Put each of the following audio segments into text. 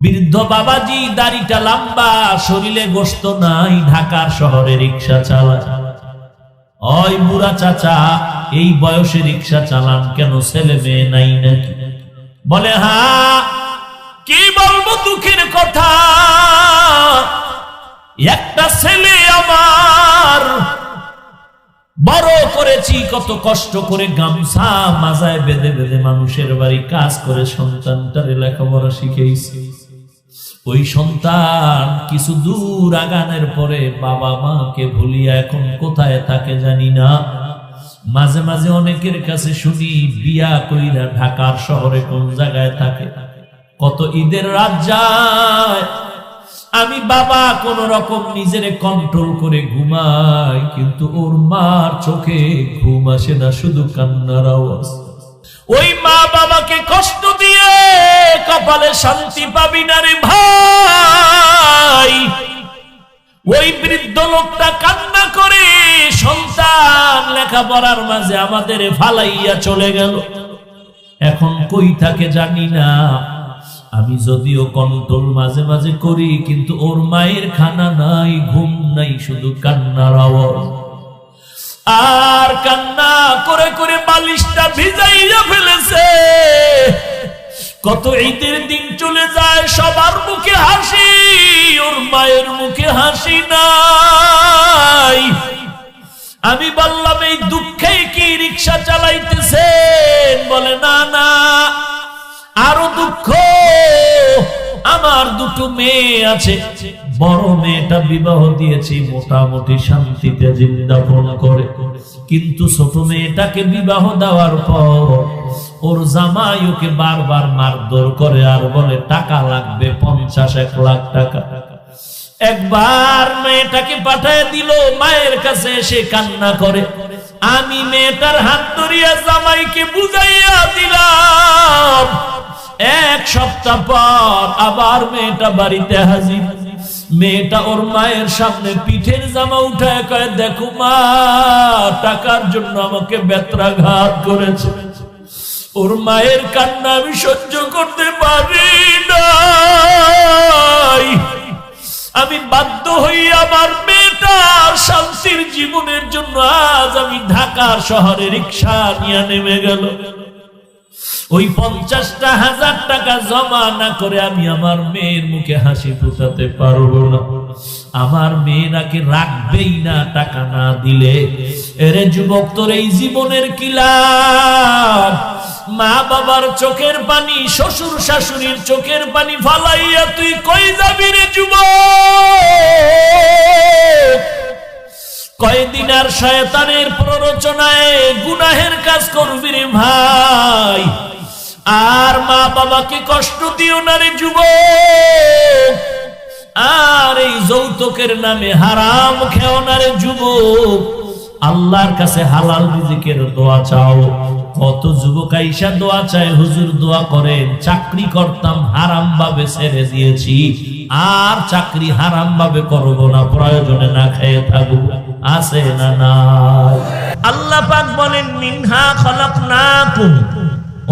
বৃদ্ধ বাবাজি, দাড়িটা লম্বা, শরীরে গোস্ত নাই, ঢাকার শহরে রিক্সা চালায়। ওই বুড়া চাচা, এই বয়সে রিক্সা চালান কেন? ছেলে মেয়ে নাই নাকি? বলে হ্যাঁ কি বলব দুঃখের কথা? একটা ছেলে আমার, বড় করেছি, কত কষ্ট করে গামছা মাজায় বেঁধে বেঁধে মানুষের বাড়ি কাজ করে সন্তানটারে লেখাপড়া শিখেছি ওই সন্তান কিছু দূর আগানের পরে বাবা মাকে ভুলিয়া এখন কোথায় থাকে জানি না। মাঝে মাঝে অনেকের কাছে শুনি, বিয়া কইরা ঢাকার শহরে কোন জায়গায় থাকে। কত ঈদের রাত যায়, আমি বাবা কোন রকম নিজের কন্ট্রোল করে ঘুমাই, কিন্তু ওর মার চোখে ঘুম আসে না, শুধু কান্নার আওয়াজ। ওই মা বাবাকে কষ্ট দিয়ে কপালে শান্তি পাবি না রে ভাই। ওই বৃদ্ধ লোকটা কান্না করে সন্তান লেখাপড়ার মাঝে আমাদের ফালাইয়া চলে গেল। এখন কই থাকে জানি না। আমি যদিও কন্ট্রোল মাঝে মাঝে করি, কিন্তু ওর মায়ের খানা নাই, ঘুম নাই, শুধু কান্নার আওয়াজ। আর কান্না করে করে বালিশটা ভিজাইয়া ফেলেছে। কত ঈদের দিন চলে যায়, সবার মুখে হাসি, ওর মায়ের মুখে হাসি নাই। আমি বললাম, এই দুঃখে কি রিক্সা চালাইতেছেন? বলে, না না, আরও দুঃখ আমার দুটো মেয়ে আছে। বড় মেয়েটা বিবাহ দিয়েছি, মোটামুটি শান্তিতে জিন্দাপন করে। কিন্তু ছোট মেয়েটাকে বিবাহ দেওয়ার পর ওর জামাই ওকে বারবার মারধর করে আর বলে, টাকা লাগবে, পঞ্চাশ এক লাখ টাকা। একবার মেয়েটাকে পাঠায় দিল, মায়ের কাছে এসে কান্না করে। আমি মেয়েটার হাত ধরিয়া জামাইকে বুঝাইয়া দিলাম এক সপ্তাহ পর আবার মেয়েটা বাড়িতে হাজির। মেয়েটা ওর মায়ের সামনে পিঠের জামা উঠায় কয়ে, দেখো মা, টাকার জন্য আমাকে বেত্রাঘাত করেছে। ওর মায়ের কান্না আমি সহ্য করতে পারি নাই। আমি বাধ্য হই আমার মেয়েটার শান্তির জীবনের জন্য আজ আমি ঢাকার শহরে রিক্সা নিয়ে নেমে গেল। ওই পঞ্চাশটা হাজার টাকা জমা না করে আমি আমার মেয়ের মুখে হাসি ফুটাতে পারব না। আমার মেয়েরাকে রাখবেই না টাকা না দিলে। এরে যুবক, তোর এই জীবনের কিলাম মা বাবার চোখের পানি, শ্বশুর শাশুড়ির চোখের পানি ফালাইয়া তুই কই যাবি রে যুবক? কয়দিন আর শয়তানের প্ররোচনায় গুনাহের কাজ করবি রে ভাই। আর মা বাবাকে কষ্ট দিও না রে যুবক। আর এই যৌতুকের নামে হারাম খেও না রে যুবক। আল্লাহর কাছে হালাল রিজিকের দোয়া চাও। কত যুবক আইসা দোয়া চায়, হুজুর দোয়া করেন চাকরি করতাম হারাম ভাবে ছেড়ে দিয়েছি। আর চাকরি হারাম ভাবে করব না, প্রয়োজনে না খেয়ে থাকব আছে না নাই? আল্লাহ পাক বলেন, মিনহা খলাকনাকুম।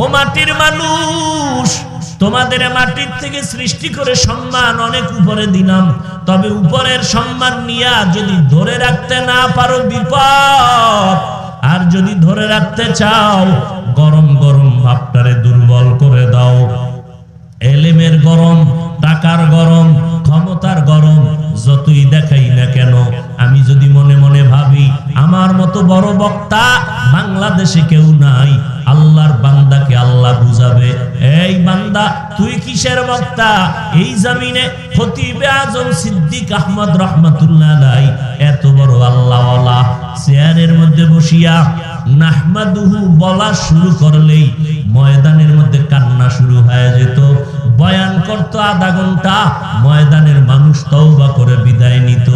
ও মাটির মানুষ, তোমাদের মাটির থেকে সৃষ্টি করে সম্মান অনেক উপরে দিলাম। তবে উপরের সম্মান নিয়া যদি ধরে রাখতে না পারো বিপদ, আর যদি ধরে রাখতে চাও, গরম গরম ভাবটারে দুর্বল করে দাও। এলেমের গরম টাকার গরম, ক্ষমতার গরম, যতই দেখাই না কেন, আমি যদি মনে মনে ভাবি, আমার মতো বড় বক্তা বাংলাদেশে কেউ নাই, আল্লাহর বান্দাকে আল্লাহ বুঝাবে। এই বান্দা, তুই কিসের বক্তা? এই জামিনে খতিবে আজম সিদ্দিক আহমদ রহমাতুল্লাহ আলাই, এত বড় আল্লাহ চেয়ারের মধ্যে বসিয়া নাহমাদুহু বলা শুরু করলেই ময়দানের মধ্যে কান্না শুরু হয়ে যেত। বয়ান করত আধা ঘণ্টা, ময়দানের মানুষ তওবা করে বিদায় নিত।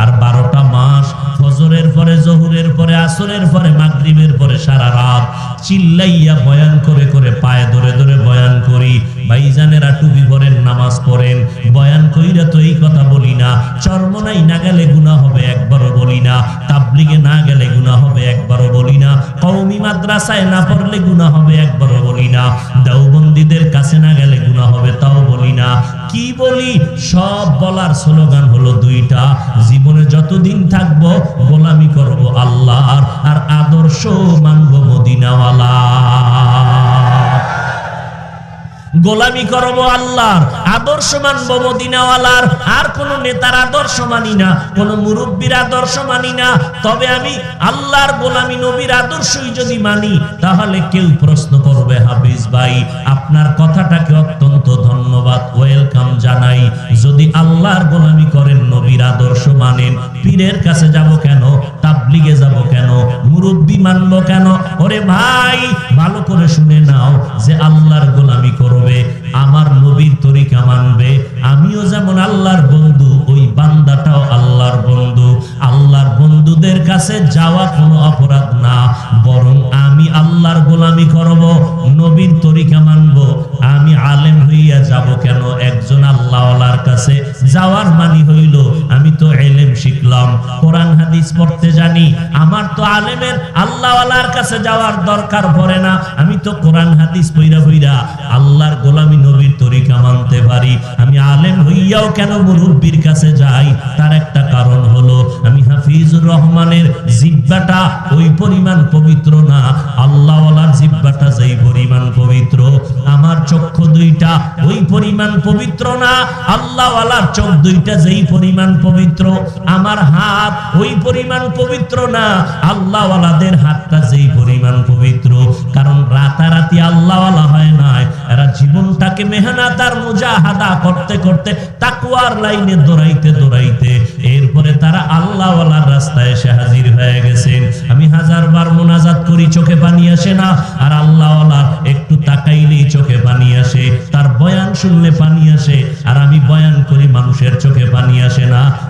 আর বারোটা মাস, ফজরের পরে, জহুরের পরে, আসরের পরে, মাগরিবের পরে সারা রাত চিল্লাইয়া বয়ান করে করে পায়ে ধরে ধরে বয়ান করি। ভাইজানেরা টুপি পরেন নামাজ পড়েন। বয়ান কইরা তো এই কথা বলি না না গেলে গুনাহ হবে একবারও বলি না, তাবলিগে না গেলে গুনাহ হবে একবারও বলি না, কওমি মাদ্রাসায় না পড়লে গুনাহ হবে একবারও বলি না কাছে না গেলে গুনাহ হবে তাও বলি না। কি বলি? সব বলার স্লোগান হলো দুইটা, জীবনে যতদিন থাকব গোলামি করব আল্লাহর, আর আদর্শ মানব মদিনাওয়ালা গোলামি করব আল্লাহর আদর্শ মানব মদিনাওয়ালার আর কোন নেতার আদর্শ মানি না, কোন মুরব্বীর আদর্শ মানি না। তবে আমি আল্লাহর গোলামি নবীর আদর্শই যদি মানি, তাহলে কেউ প্রশ্ন করবে, হাফিজ ভাই, আপনার কথাটাকে অত্যন্ত ধন্যবাদ, ওয়েলকাম জানাই। যদি আল্লাহর গোলামি করেন, নবীর আদর্শ মানেন পীরের কাছে যাব কেন? তাবলিগে যাব কেন? মুরব্বী মানব কেন? ওরে ভাই, ভালো করে শুনে নাও যে আল্লাহর গোলামি করবে, আমার নবীর তরিকা মানবে। আমিও যেমন আল্লাহর বন্ধু, ওই বান্দাটাও আল্লাহর বন্ধু। আল্লাহর বন্ধুদের কাছে যাওয়া কোনো অপরাধ না, বরং আমি আল্লাহর গোলামি করব, নবীর তরিকা মানব। আমি আলেম হইয়া যাব কেন? একজন আল্লাহওয়ালার কাছে যাওয়ার মানি হইল, আমি তো এলেম শিখলাম। কোরআন হাদিস পড়তে জানি। আমার তো আলেমের আল্লাহওয়ালার কাছে যাওয়ার দরকার পড়ে না। আমি তো কোরআন হাদিস পইরা পইরা আল্লাহর গোলামি নবীর তরিকা মানতে পারি। আমি আলেম হইয়াও কেন মুরব্বীর কাছে যাই? তার একটা কারণ হলো, আমি হাফিজুর রহমানের জিব্বাটা ওই পরিমাণ পবিত্র না। আল্লাহওয়ালার জিব্বাটা যেই পরিমাণ পবিত্র, আমার চক্ষু দুইটা ওই পরিমাণ পবিত্র না। আল্লাহওয়ালার চোখ দুইটা যেই পরিমাণ পবিত্র, আমার হাত ওই পরিমাণ পবিত্র না? আল্লাহওয়ালাদের হাতটা যেই পরিমাণ পবিত্র। কারণ রাতারাতি আল্লাহওয়ালা হয় নাই। এরা জীবনটাকে মেহনত আর মুজাহাদা করতে করতে তাকুয়ার লাইনে দৌড়াইতে দৌড়াইতে এরপরে তারা আল্লাহওয়ালার রাস্তায় এসে হাজির হয়ে গেছেন আমি হাজার হাজারবার মোনাজাত করি, চোখে পানি আসে না। আর আল্লাহওয়ালার একটু তাকাইলেই চোখে পানি আসে। তার বয়ান শুনলে পানি আসে। আর আমি বয়ান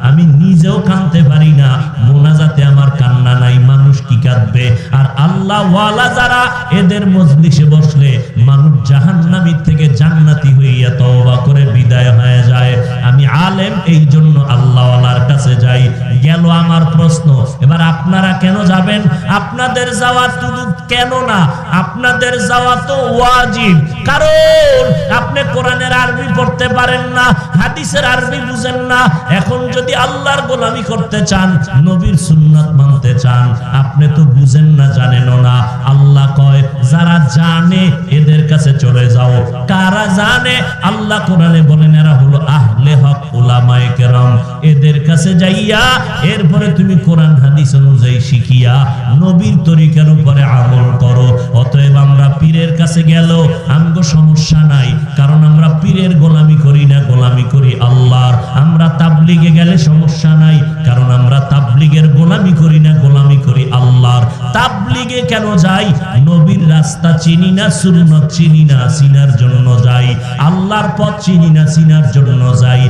আমি নিজেও কানতে পারি না। মোনাজাতে আমার কান্না নাই মানুষ কি কাঁদবে। আর আল্লাহ ওয়ালা যারা এদের মজলিসে বসলে মানুষ জাহান্নামী থেকে জান্নাতি হইয়া তওবা করে বিদায় হয়ে যায়। আমি আলেম এই জন্য আল্লাহওয়ালার কাছে যাই। গেল আমার প্রশ্ন, এবার আপনারা কেন যাবেন? আপনাদের যাওয়া শুধু কেন না, আপনাদের যাওয়া তো ওয়াজিব। কারণ আপনি কোরআনের আরবি পড়তে পারেন না, হাদিসের আরবি বুঝেন না। এখন যদি আল্লাহর গোলামি করতে চান, নবীর সুন্নাত মানতে চান, আপনি তো বুঝেন না, জানেনও না। আল্লাহ কয়, যারা জানে, এদের কাছে চলে যাও। কারা জানে? আল্লাহ কোরআনে বলেন, এরা হলো আহলে হক, উলামায়ে কেরাম। এদের কাছে যাইয়া, এরপরে তুমি কোরআন, হাদিস অনুযায়ী শিখিয়া, নবীর তরিকার উপরে আমল করো। অতএব আমরা পীরের কাছে গেল আমগো সমস্যা নাই। কারণ আমরা পীরের গোলামি করি না, গোলামি করি আল্লাহর। আমরা তাবলিগে গেলে সমস্যা নাই। কারণ আমরা তাবলিগের গোলামি করি না, গোলামি করি আল্লাহর তাবলিগে কেন যাই? নবীর রাস্তা চিনি না, সুন্নত চিনি না চিনার জন্য যাই। আল্লাহর পথ চিনি না চিনার জন্য যাই।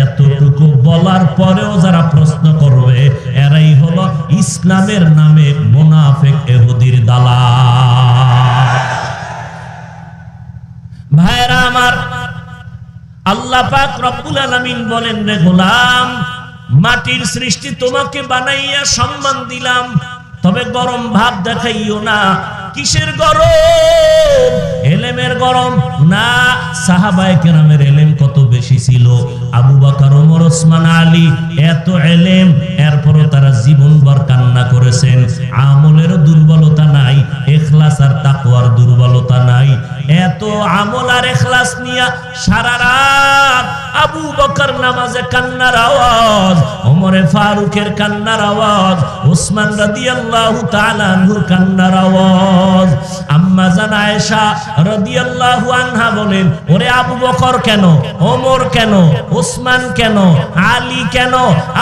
এতটুকু বলার পরেও যারা প্রশ্ন করবে, এরাই হলো ইসলামের নামে মোনাফেক এহুদির দালা ভাইরা আমার, আল্লাহ পাক রব্বুল আলামিন বলেন, রে গোলাম, মাটির সৃষ্টি তোমাকে বানাইয়া সম্মান দিলাম। তবে গরম ভাব দেখাইও না। কিসের গরম? এলেমের গরম? না, সাহাবায়ে কেরামের এলেম কত বেশি ছিল? আবু বকর, ওমর, ওসমান, আলী, এত এলেম, এরপরও তারা জীবনভর কান্না করেছেন। আমলেরও দুর্বলতা নাই, এখলাস আর তাকওয়ার দুর্বলতা নাই। এত আমল আর এখলাস নিয়া সারা রাত আবু বকর নামাজে কান্নার আওয়াজ, ওমরে ফারুকের কান্নার আওয়াজ, ওসমান রাদিয়াল্লাহু তাআলা কান্নার আওয়াজ। আম্মা জান আয়েশা রাদিয়াল্লাহু আনহা বলেন, ওরে আবু বকর কেন? ওমর কেন? ওসমান কেন? আলী কেন?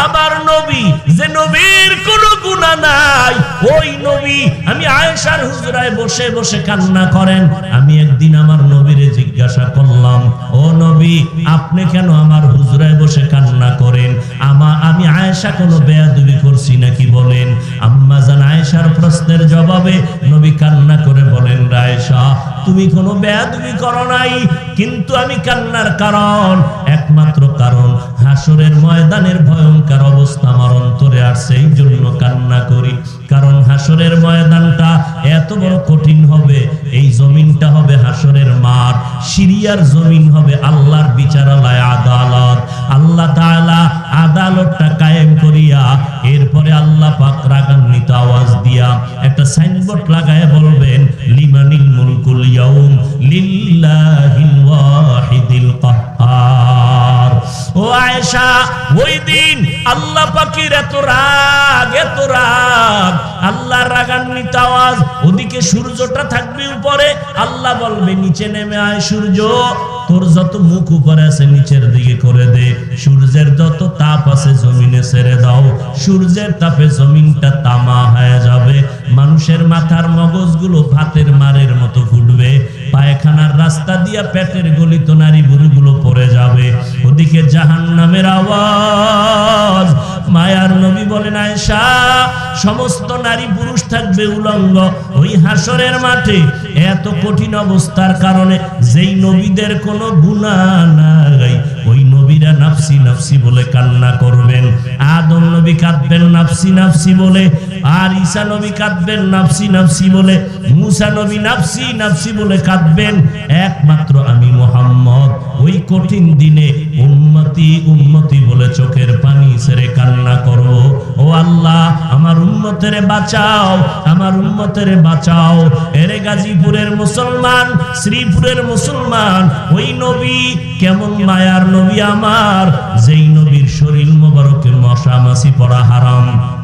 আমার নবী, যে নবীর কোনো গুনাহ নাই, ওই নবী আমি আয়েশার হুজরায় বসে বসে কান্না করেন। আমি একদিন আমার নবীরে জিজ্ঞাসা করলাম, ও নবী, আপনি কেন আমার হুজরায় বসে কান্না করেন? আমা, আমি আয়েশা কোনো বেয়াদবি করছি নাকি বলেন? আম্মা জান আয়েশার প্রশ্নের জবাবে নবী কান্না করে বলেন, রায়েশা, তুমি কোনো বেয়াদবি করো নাই, কিন্তু আমি কান্নার কারণ, একমাত্র কারণ, হাসরের ময়দানের ভয়ঙ্কর অবস্থা আমার অন্তরে আর সেই জন্য কান্না করি। কারণ হাসরের ময়দানটা এত বড় কঠিন হবে, এই জমিনটা হবে হাসরের মাঠ, সিরিয়ার জমিন হবে আল্লাহর বিচারালয় আদালত। আল্লাহ তাআলা আদালতটা কায়েম করিয়া এরপরে আল্লাহ পাক রাগান্বিত আওয়াজ দিয়া একটা সাইনবোর্ড লাগায় বলবেন, লিমানিল মুলকুল ইয়াউম লিল্লাহিল ওয়াহিদিল কাহ্হার ও আয়েশা, ওই দিন আল্লাহ পাকের এত রাগ এত রাগ। আল্লাহর রাগান্বিত আওয়াজ, ওদিকে সূর্যটা থাকবে উপরে। আল্লাহ বলবে, নিচে নেমে আয় সূর্য, তোর যত মুখ উপরে আছে নিচের দিকে করে দে। সূর্যের যত তাপ জমিনে ছেড়ে দাও, সূর্যের তাপে জমিনটা তামা হয়ে যাবে। মানুষের মাথার মগজগুলো ভাতের মারের মতো ফুটবে। পায়খানার রাস্তা দিয়া পেটের গলিত নারী বুড়িগুলো পড়ে যাবে। ওদিকে জাহান নামের আওয়াজ। মায়ার নবী বলেন, আয়েশা, সমস্ত নারী পুরুষ থাকবে উলঙ্গ ওই হাসরের মাঠে। এত কঠিন অবস্থার কারণে যেই নবীদের কোনো গুণা নাই, ওই নবীরা নাফসি নাফসি বলে কান্না করবেন। আদম নবী কাঁদবেন নাফসি নাফসি বলে আর ঈসা নবী কাঁদবেন, নাফসি নাফসি বলে, মুসা নবী নাফসি নাফসি বলে কাঁদবেন। একমাত্র আমি মোহাম্মদ। ওই কঠিন দিনে উন্মতি উন্মতি বলে চোখের পানি ছেড়ে কান্না করব। ও আল্লাহ, আমার উন্মতের বাঁচাও, আমার উন্মতের বাঁচাও। এরে গাজীপুরের মুসলমান, শ্রীপুরের মুসলমান, ওই নবী কেমন মায়ার নবী আমার। যেই নবীর শরীর মোবারকে মশা মাসি পড়া হারাম।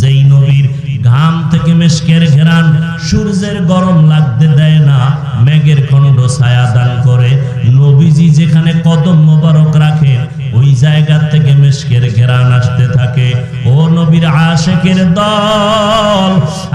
যেই নবীর ঘাম থেকে মেশকের ঘেরান, সূর্যের গরম লাগতে দেয় না, মেঘের খণ্ড ছায়া দান করে। নবীজি যেখানে কদম মোবারক রাখেন ওই জায়গা থেকে মেশকের ঘেরান আসতে থাকে। ও নবীর আশেকের দল,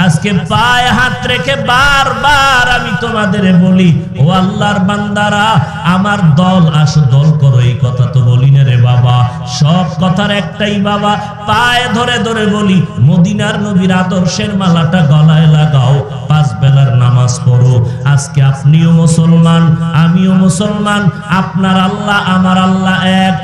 আজকে পায়ে হাত রেখে বারবার আমি তোমাদের বলি, ও আল্লাহর বান্দারা, আমার দল আসো, দল করো, এই কথা তো বলি না রে বাবা। সব কথার একটাই বাবা, পায়ে ধরে ধরে বলি, মদিনার নবীর আদর্শের মালাটা গলায় লাগাও, পাঁচ বেলার নামাজ পড়ো। আজকে আপনিও মুসলমান, আমিও মুসলমান, আপনার আল্লাহ, আমার আল্লাহ এক।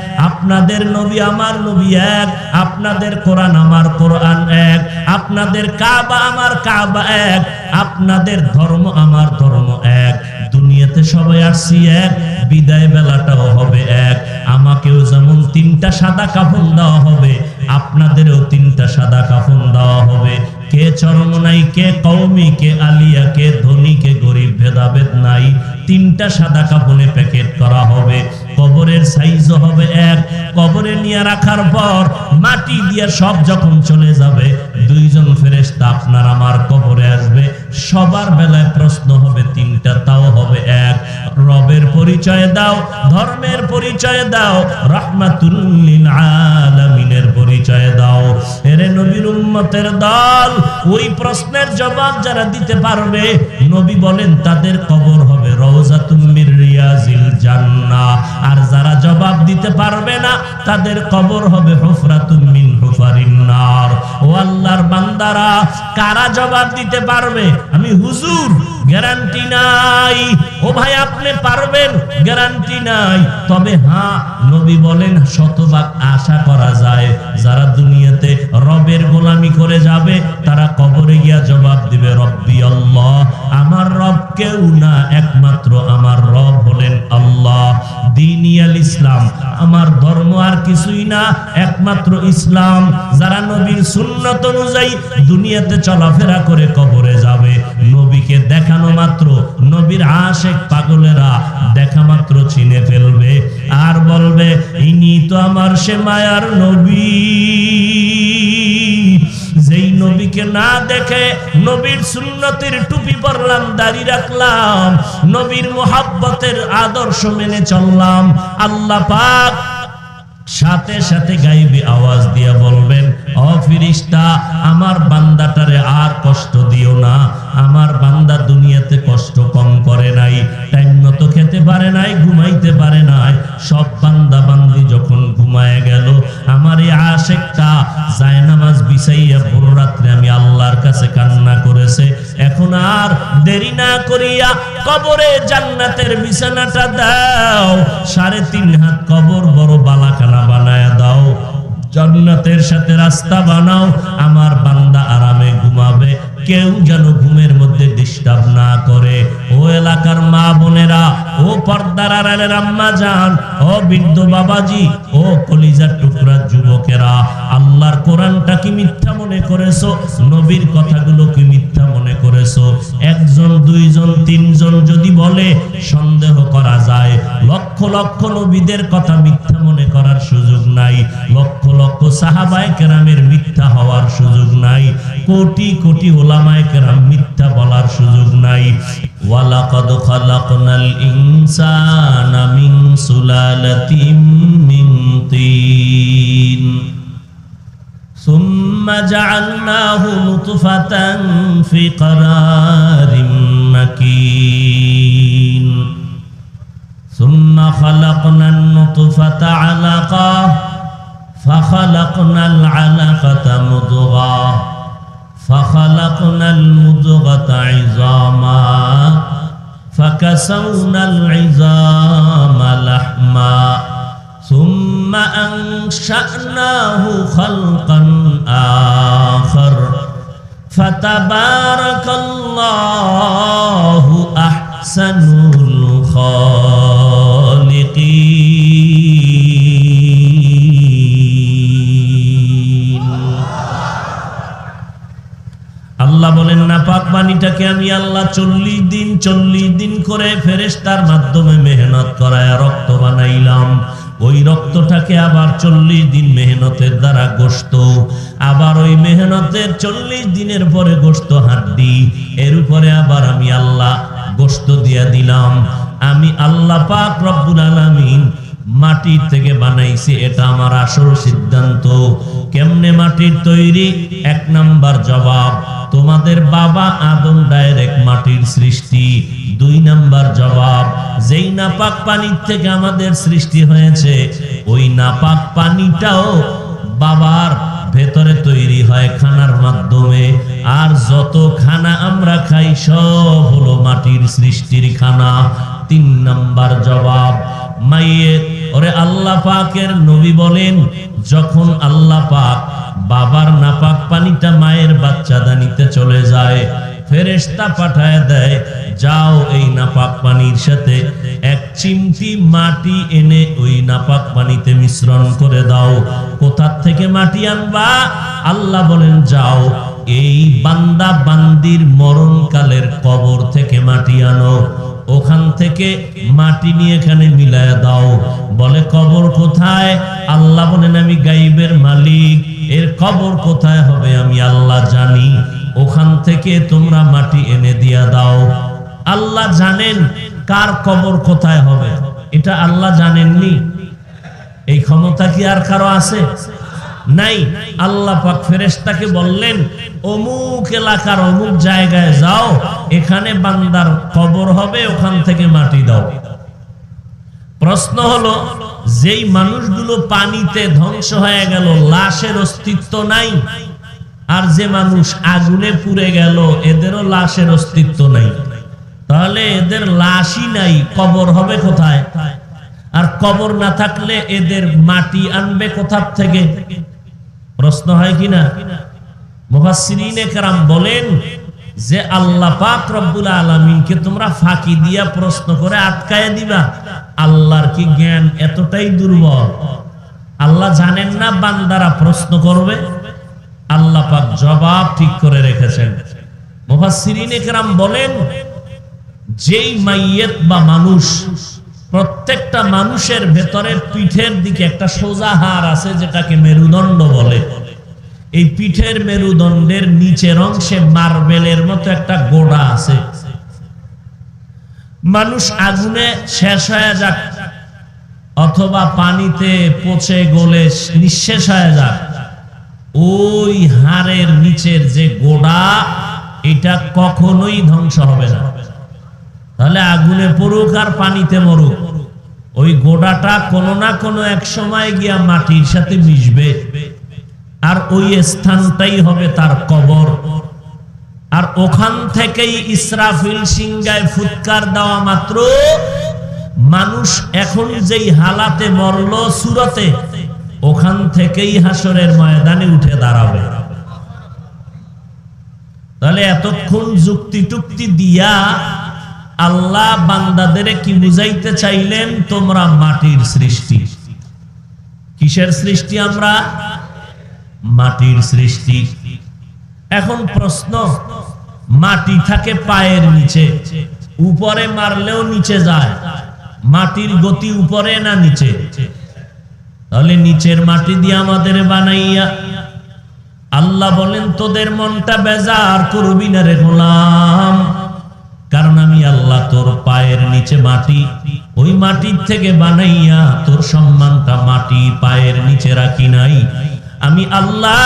আপনাদের নবী আমার নবী এক, আপনাদের কোরআন আমার কোরআন এক, আপনাদের কাবা আমার কাবা এক, আপনাদের ধর্ম আমার ধর্ম এক। দুনিয়াতে সবাই আসছি এক, বিদায় বেলাটাও হবে এক। আমাকেও যেমন তিনটা সাদা কাফন দেওয়া হবে, আপনাদেরও তিনটা সাদা কাফন দেওয়া হবে। কে চরমনাই কে কৌমি কে আলিয়া, কে ধনী, কে গরিব, ভেদাভেদ নাই, তিনটা সাদা কাপনে প্যাকেট করা হবে। কবরের সাইজ হবে এক। কবরে নিয়ে রাখার পর মাটি দিয়ে সব যখন চলে যাবে, দুইজন ফেরেস্তা আপনার আমার কবরে আসবে। সবার বেলায় প্রশ্ন হবে তিনটা, তাও হবে এক। রবের পরিচয় দাও, ধর্মের পরিচয় দাও রহমাতুল্লিল আলামিনের পরিচয় দাও। এরে নবীর উম্মতের দল, ওই প্রশ্নের জবাব যারা দিতে পারবে, নবী বলেন, তাদের কবর হবে রওজাতুম মির রিয়াজিল জান্নাহ। আর যারা জবাব দিতে পারবে না, তাদের কবর হবে হুফরাতুম মিন হুফারিন নার। ও আল্লাহর বান্দারা, কারা জবাব দিতে পারবে? আমি হুজুর। গ্যারান্টি নাই। ও ভাই, আপনি পারবেন? গ্যারান্টি নাই। তবে হ্যাঁ নবী বলেন, শতভাগ আশা করা যায়। যারা দুনিয়াতে রবের গোলামি করে যাবে, তারা কবরে গিয়া জবাব দিবে, রব্বি আল্লাহ, আমার রব কেউ না, একমাত্র আমার রব হলেন আল্লাহ। দিনিয়াল ইসলাম, আমার ধর্ম আর কিছুই না, একমাত্র ইসলাম। যারা নবীর সুন্নত অনুযায়ী দুনিয়াতে চলাফেরা করে কবরে যাবে, নবীকে দেখানো মাত্র, নবীর আশেক পাগলেরা দেখা মাত্র চিনে ফেলবে। আর বলবে, ইনি তো আমার সে মায়ার নবী। যেই নবীকে না দেখে নবীর সুন্নতির টুপি পরলাম, দাড়ি রাখলাম, নবীর মোহাব্বতের আদর্শ মেনে চললাম, আল্লাহ পাক সাথে সাথে গাইবি আওয়াজ দিয়ে বলবেন ও ফিরিস্তা, আমার বান্দাটারে আর কষ্ট দিও না। আমার বান্দা দুনিয়াতে কষ্ট কম করে নাই, টাইম মতো খেতে পারে নাই, ঘুমাইতে পারে নাই। সব বান্দা বান্দি যখন ঘুমায় গেল, আমার এই আশেকটা জায়নামাজ বিছাইয়া পুরো রাত্রে আমি আল্লাহর কাছে কান্না করেছে। এখন আর দেরি না করিয়া কবরে জান্নাতের বিছানাটা দাও, সাড়ে তিন হাত কবর বড় বালাখানা বানায় দাও। জান্নাতের সাথে রাস্তা বানাও আমার বান্দা আরামে ঘুমাবে। কেউ যেন ঘুমের মধ্যে পর্দার আড়ালের আম্মা যান ও বৃদ্ধ বাবাজি, ও কলিজার টুকরা যুবকেরা, আল্লাহর কোরআনটা কি মিথ্যা মনে করেছ? নবীর কথাগুলো কি মিথ্যা মনে করেছ? একজন, দুইজন, তিনজন যদি বলে, সন্দেহ করা যায়। লক্ষ লক্ষ নবীদের কথা মিথ্যা মনে করার সুযোগ নাই। লক্ষ লক্ষ সাহাবায়ে কেরামের মিথ্যা হওয়ার সুযোগ নাই। কোটি কোটি ওলামায়ে কেরাম মিথ্যা বলার সুযোগ নাই ওয়ালাকাদ খালাকনাল ইনসানা মিন সুলালাতিন মিন তিন ثم جعلناه نطفة في قرار مكين ثم خلقنا النطفة علقة فخلقنا العلقة مضغة فخلقنا المضغة عظاما فكسونا العظام لحما ثم أنشأناه خلقا آخر فتبارك الله أحسن الخالقين পাক পানিটাকে আমি আল্লাহ চল্লিশ দিন চল্লিশ দিন করে ফেরেস্তার মাধ্যমে মেহনত করায় রক্ত বানাইলাম। ওই রক্তটাকে আবার চল্লিশ দিন মেহনতের দ্বারা গোস্ত আবার ওই মেহনতের চল্লিশ দিনের পরে গোস্ত হাড্ডি। এর উপরে আবার আমি আল্লাহ গোস্ত দিয়া দিলাম। আমি আল্লাহ পাক রব্বুল আলামিন মাটির থেকে বানাইছি, এটা আমার আসল সিদ্ধান্ত। কেমনে মাটির তৈরি? এক নাম্বার জবাব তোমাদের বাবা আদম ডাইরেক্ট মাটির সৃষ্টি। দুই নাম্বার জবাব, যেই নাপাক পানির থেকে আমাদের সৃষ্টি হয়েছে, ওই নাপাক পানিটাও বাবার ভেতরে তৈরি হয় খানার মাধ্যমে। আর যত খানা আমরা খাই, সব হলো মাটির সৃষ্টির খানা। তিন নাম্বার জবাব, মাইয়ের। ওরে আল্লাহ পাকের নবী বলেন যখন আল্লাহ পাক বাবার নাপাক পানিটা মায়ের বাচ্চা দানিতে চলে যায়, ফেরেশতা পাঠায় দেয়, যাও এই নাপাক পানির সাথে এক চিমটি মাটি এনে ওই নাপাক পানিতে মিশ্রণ করে দাও। কোথার থেকে মাটি আনবা? আল্লাহ বলেন, যাও, এই বান্দা বান্দির মরণকালের কবর থেকে মাটি আনো। ওখান থেকে মাটি নিয়ে এখানে মিলায় দাও। বলে, কবর কোথায়? আল্লাহ বলেন, আমি গাইবের মালিক। এর কবর কোথায় হবে আমি আল্লাহ জানি। ওখান থেকে তোমরা মাটি এনে দিয়া দাও। আল্লাহ জানেন কার কবর কোথায় হবে। এটা আল্লাহ জানেননি। এই ক্ষমতা কি আর কারও আছে? নাই। আল্লাহ পাক ফেরেশতাকে বললেন অমুক এলাকার অমুক জায়গায় যাও, এখানে বান্দার কবর হবে, ওখান থেকে মাটি দাও। প্রশ্ন হলো, যেই মানুষগুলো পানিতে ধ্বংস হয়ে গেল, লাশের অস্তিত্ব নাই, আর যে মানুষ আগুনে পুড়ে গেল, এদেরও লাশের অস্তিত্ব নাই। তাহলে এদের লাশই নাই, কবর হবে কোথায়? আর কবর না থাকলে এদের মাটি আনবে কোথার থেকে? প্রশ্ন হয় কিনা একরাম বলেন যে আল্লাহ পাক রব্বুল আলামিনকে তোমরা ফাঁকি দিয়া প্রশ্ন করে আটকায় দিবা। আল্লাহর কি জ্ঞান এতটাই দুর্বল? আল্লাহ জানেন না বান্দারা প্রশ্ন করবে। আল্লাহ পাক জবাব ঠিক করে রেখেছেন। একরাম বলেন, যেই মাইয়েত বা মানুষ, প্রত্যেকটা মানুষের ভেতরে পিঠের দিকে একটা সোজা হার আছে যেটাকে মেরুদণ্ড বলে। এই পিঠের মেরুদণ্ডের নিচের অংশে মার্বেলের মতো একটা গোড়া আছে। মানুষ আগুনে শেষ হয়ে যাক, অথবা পানিতে পচে গলে নিঃশেষ হয়ে যাক। ওই হাড়ের নিচের যে গোড়া, এটা কখনোই ধ্বংস হবে না। তাহলে আগুনে পড়ুক আর পানিতে মরুক। ওই গোড়াটা কোনো না কোনো এক সময় গিয়া মাটির সাথে মিশবে। আর ওই স্থানটাই হবে তার কবর। আর ওখান থেকেই ইসরাফিল সিংগায় ফুৎকার দেওয়া মাত্র, মানুষ এখন যেই হালাতে মরল সুরতে, ওখান থেকেই হাসরের ময়দানে উঠে দাঁড়াবে। তাহলে এতক্ষণ যুক্তি টুক্তি দিয়া আল্লাহ বান্দাদের কি বুঝাইতে চাইলেন? তোমরা মাটির সৃষ্টি। কিসের সৃষ্টি আমরা? মাটির সৃষ্টি। এখন প্রশ্ন, মাটি থাকে পায়ের নিচে, উপরে মারলেও নিচে যায়। মাটির গতি উপরে না নিচে? তাহলে নিচের মাটি দিয়ে আমাদের বানাইয়া আল্লাহ বলেন, তোদের মনটা বেজার করবি না রে গোলাম। কারণ আমি আল্লাহ তোর পায়ের নিচে মাটি। ওই মাটির থেকে বানাইয়া তোর সম্মানটা মাটি পায়ের নিচে রাখি নাই। আমি আল্লাহ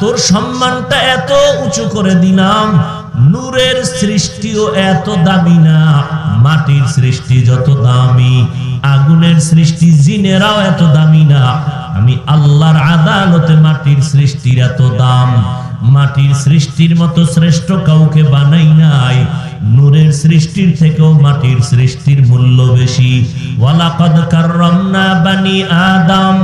তোর সম্মানটা এত উঁচু করে দিলাম, নূরের সৃষ্টিও এত দামি না, মাটির সৃষ্টি যত দামি, আগুনের সৃষ্টি জিনেরাও এত দামি না। আমি আল্লাহর আদালতে মাটির সৃষ্টির এত দাম, মাটির সৃষ্টির মতো শ্রেষ্ঠ কাউকে বানাই নাই, নূরের সৃষ্টির থেকেও মাটির সৃষ্টির মূল্য বেশি। ওয়ালাকাদ কাররামনা বানি আদম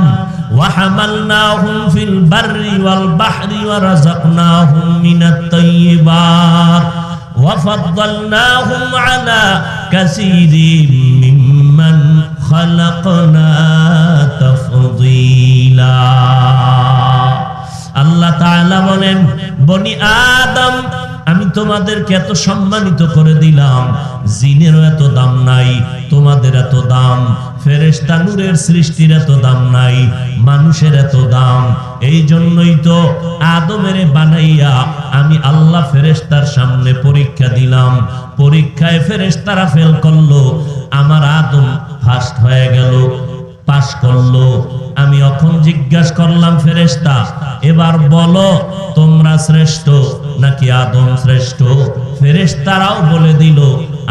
وحملناهم في البر والبحر ورزقناهم من الطيبات وفضلناهم على كثير ممن خلقنا تفضيلا আল্লাহ তাআলা বলেন বনি আদম আমি তোমাদেরকে এত সম্মানিত করে দিলাম জিনেরও এত দাম নাই তোমাদের এত দাম ফেরেশতা নূরের সৃষ্টির এত দাম নাই, মানুষের এত দাম। এই জন্যই তো আদমের বানাইয়া আমি আল্লাহ ফেরেশতার সামনে পরীক্ষা দিলাম। পরীক্ষায় ফেরেশতারা ফেল করল, আমার আদম ফার্স্ট হয়ে গেল পাশ করল। আমি অখন জিজ্ঞাসা করলাম, ফেরেশতা, এবার বলো, তোমরা শ্রেষ্ঠ নাকি আদম শ্রেষ্ঠ? ফেরেশতারাও বলে দিল,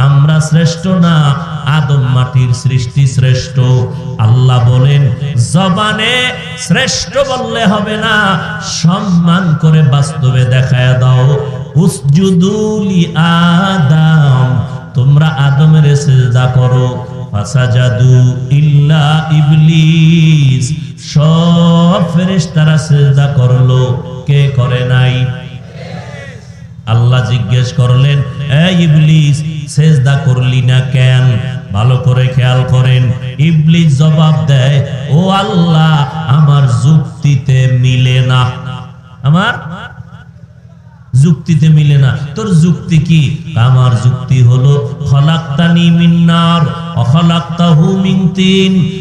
আমরা শ্রেষ্ঠ না আদম মাটির সৃষ্টি শ্রেষ্ঠ। আল্লাহ বলেন, জবানে শ্রেষ্ঠ বললে হবে না, সম্মান করে বাস্তবে দেখায় দাও। উসজুদুলি আদম, তোমরা আদমের সেজদা করো। ফাসাজাদু ইল্লা ইবলিস, সব ফেরেশতারা সেজদা করল। কে করে নাই? আল্লাহ জিজ্ঞেস করলেন, এ ইবলিস সেজদা করলি না কেন? ভালো করে খেয়াল করেন। ইবলিস জবাব দেয়, ও আল্লাহ, আমার যুক্তিতে মিলে না। আমার যুক্তিতে মিলে না। তোর যুক্তি কি? আমার যুক্তি হলো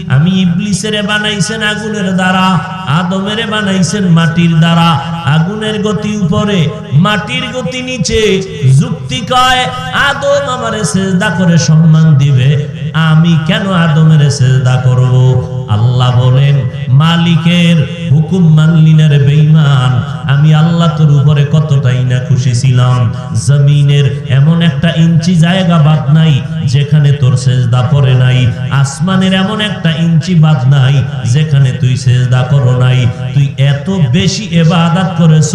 আমি ইবলিসের বানাইছেন আগুনের দ্বারা। আদমের বানাইছেন মাটির দ্বারা। আগুনের গতি উপরে, মাটির গতি নিচে। যুক্তি কয়, আদম আমারে সেজদা করে সম্মান দিবে। আমি কেন আদমের সেজদা করব? আল্লাহ বলেন, মালিকের হুকুম মানলিনের বেঈমান। আমি আল্লাহ তোর উপরে কতটাই না খুশি ছিলাম। জমিনের এমন একটা ইঞ্চি জায়গা বাদ নাই, যেখানে তোর সেজদা পড়ে নাই। আসমানের এমন একটা ইঞ্চি বাদ নাই, যেখানে তুই সেজদা করো নাই। তুই এত বেশি এবাদাত করেছ,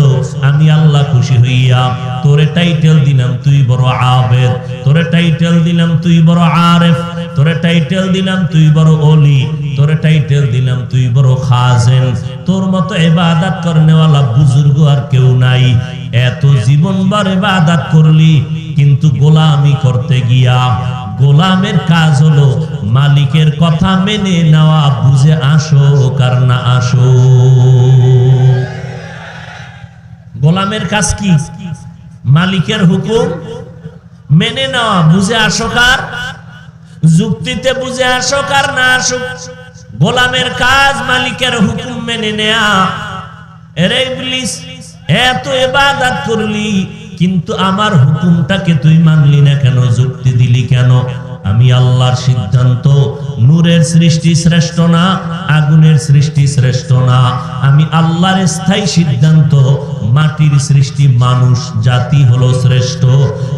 আমি আল্লাহ খুশি হইয়া তোরে টাইটেল দিলাম, তুই বড় আবেদ। তোরে টাইটেল দিলাম, তুই বড় আরেফ। তোরে টাইটেল দিলাম, তুই বড় অলি। তোরে টাইটেল দিলাম, তুই বড় খাজেন। তোর মতো এবাদাত করনেওয়ালা বুজুর্গ আর কেউ নাই। এত জীবন বার এবাদাত করলি, কিন্তু গোলামি করতে গিয়া, গোলামের কাজ হলো মালিকের কথা মেনে নেওয়া, বুঝে আসো কার না আসো। গোলামের কাজ কি? মালিকের হুকুম মেনে নেওয়া, বুঝে আসো কার? যুক্তিতে বুঝে আসো কার না আসুক, গোলামের কাজ মালিকের হুকুম মেনে নেয়া। এরে ইবলিস এত ইবাদত করলি, কিন্তু আমার হুকুমটাকে তুই মানলি না কেন? যুক্তি দিলি কেন? আমি আল্লাহর সিদ্ধান্ত, নূরের সৃষ্টি শ্রেষ্ঠ না, আগুনের সৃষ্টি শ্রেষ্ঠ না। আমি আল্লাহর স্থায়ী সিদ্ধান্ত, মাটির সৃষ্টি মানুষ, জাতি হলো শ্রেষ্ঠ।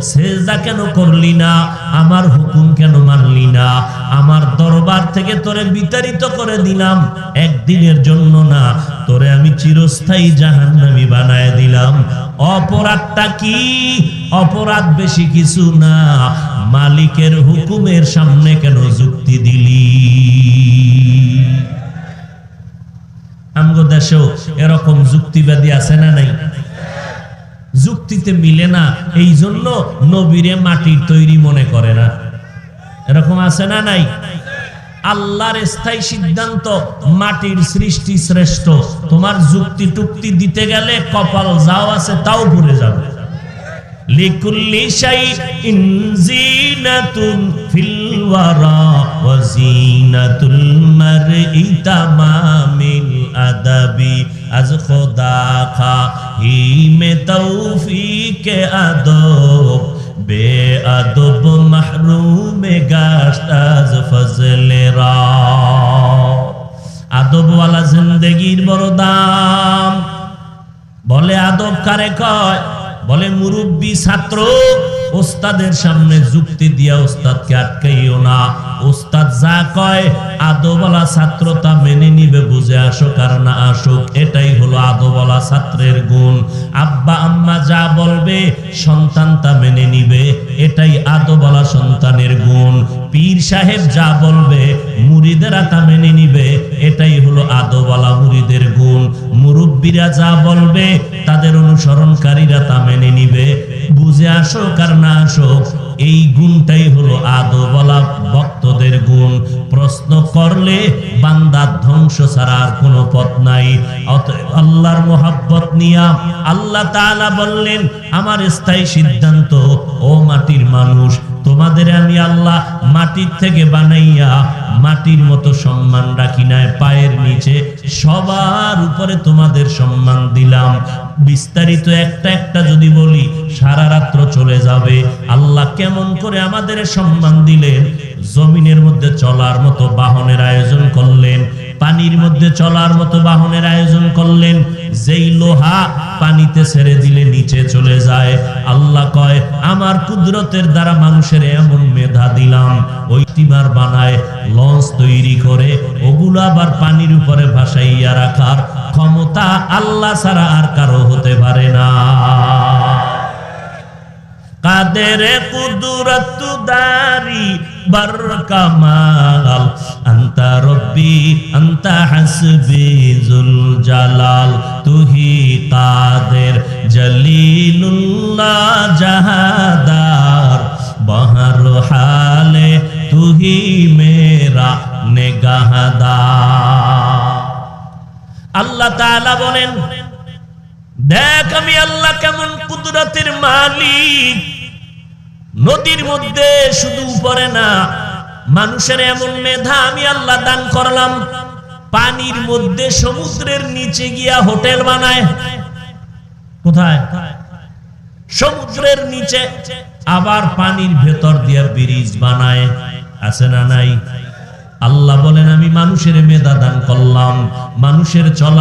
সেজদা কেন করলি না? আমার হুকুম কেন মানলি না? আমার দরবার থেকে তোরে বিতাড়িত করে দিলাম, একদিনের জন্য না। তোরে আমি চিরস্থায়ী জাহান্নামী বানায় দিলাম। অপরাধটা কি? অপরাধ বেশি কিছু না। মালিকের হুকুমের সামনে কেন যুক্তি দিলি? আমগো এরকম যুক্তিবাদী আছে না নাই? যুক্তিতে মিলে না এই জন্য নবীরে মাটির তৈরি মনে করে না। এরকম আছে না নাই? আল্লাহর স্থায়ী সিদ্ধান্ত, মাটির সৃষ্টি শ্রেষ্ঠ। তোমার যুক্তি টুক্তি দিতে গেলে কপাল যাও আছে তাও ভুলে যাবে। আজ খোদা খা আদব, বে আদব মাহরুম গাশত আজ ফজলে আদবওয়ালা জিন্দেগির বড় দাম। বলে আদব কারে কয়? বলে মুরব্বী ছাত্র ওস্তাদের সামনে যুক্তি দিয়া ওস্তাদকে আটকাইও না। ওস্তাদ যা কয় আদোবালা ছাত্র তা মেনে নিবে, বুঝে আসুক আর না আসুক, এটাই হলো আদোবালা ছাত্রের গুণ। আব্বা আম্মা যা বলবে সন্তান তা মেনে নিবে, এটাই আদোবালা সন্তানের গুণ। পীর সাহেব যা বলবে মুরিদেরা তা মেনে নিবে। এটাই হলো আদবলা মুরিদের গুণ। মুরব্বীরা যা বলবে, তাদের অনুসরণকারীরা তা মেনে নিবে। বুঝে আসুক আর না আসুক, এই গুণটাই হলো আদবলা ভক্তদের গুণ। প্রশ্ন করলে বান্দার ধ্বংস ছাড়া আর কোনো পথ নাই। অতএব আল্লাহর মোহাব্বত নিয়া আল্লাহ তাআলা বললেন, আমার স্থায়ী সিদ্ধান্ত, ও মাটির মানুষ তোমাদের আমি আল্লাহ মাটির থেকে বানাইয়া মাটির মতো সম্মান রাখি নাই, পায়ের নিচে সবার উপরে তোমাদের সম্মান দিলাম। বিস্তারিত একটা একটা যদি বলি, সারা রাত্র চলে যাবে। আল্লাহ কেমন করে আমাদের সম্মান দিলেন, জমিনের মধ্যে চলার মতো বাহনের আয়োজন করলেন, পানির মধ্যে চলার মতো বাহনের আয়োজন করলেন যেই লোহা পানিতে ছেড়ে দিলে নিচে চলে যায়। আল্লাহ কয়, আমার কুদরতের দ্বারা মানুষের এমন মেধা দিলাম। ওই টিমার বানায় লঞ্চ তৈরি করে, ওগুলো আবার পানির উপরে ভাসাইয়া রাখার ক্ষমতা আল্লাহ ছাড়া আর কারও হতে পারে না। কাদের কুদরত দারি বর আন্তা রব্বি, আন্তা হাসবি জুল জালাল। তুহি কাদের জলিলুল্লাহ জাহাদার। বহর হালে তুহি মেরা নেগাহদার। আল্লাহ তাআলা বলেন দেখ আমি আল্লাহ কেমন কুদরতের মালিক। নদীর মধ্যে শুধু উপরে না, মানুষের এমন মেধা আমি আল্লাহ দান করলাম। পানির মধ্যে সমুদ্রের নিচে গিয়া হোটেল বানায়। কোথায়? সমুদ্রের নিচে। আবার পানির ভেতর দিয়া ব্রিজ বানায়। আছে না নাই? আল্লাহ বলেন, আমি মানুষের মেধা দান করলাম। মানুষের চলা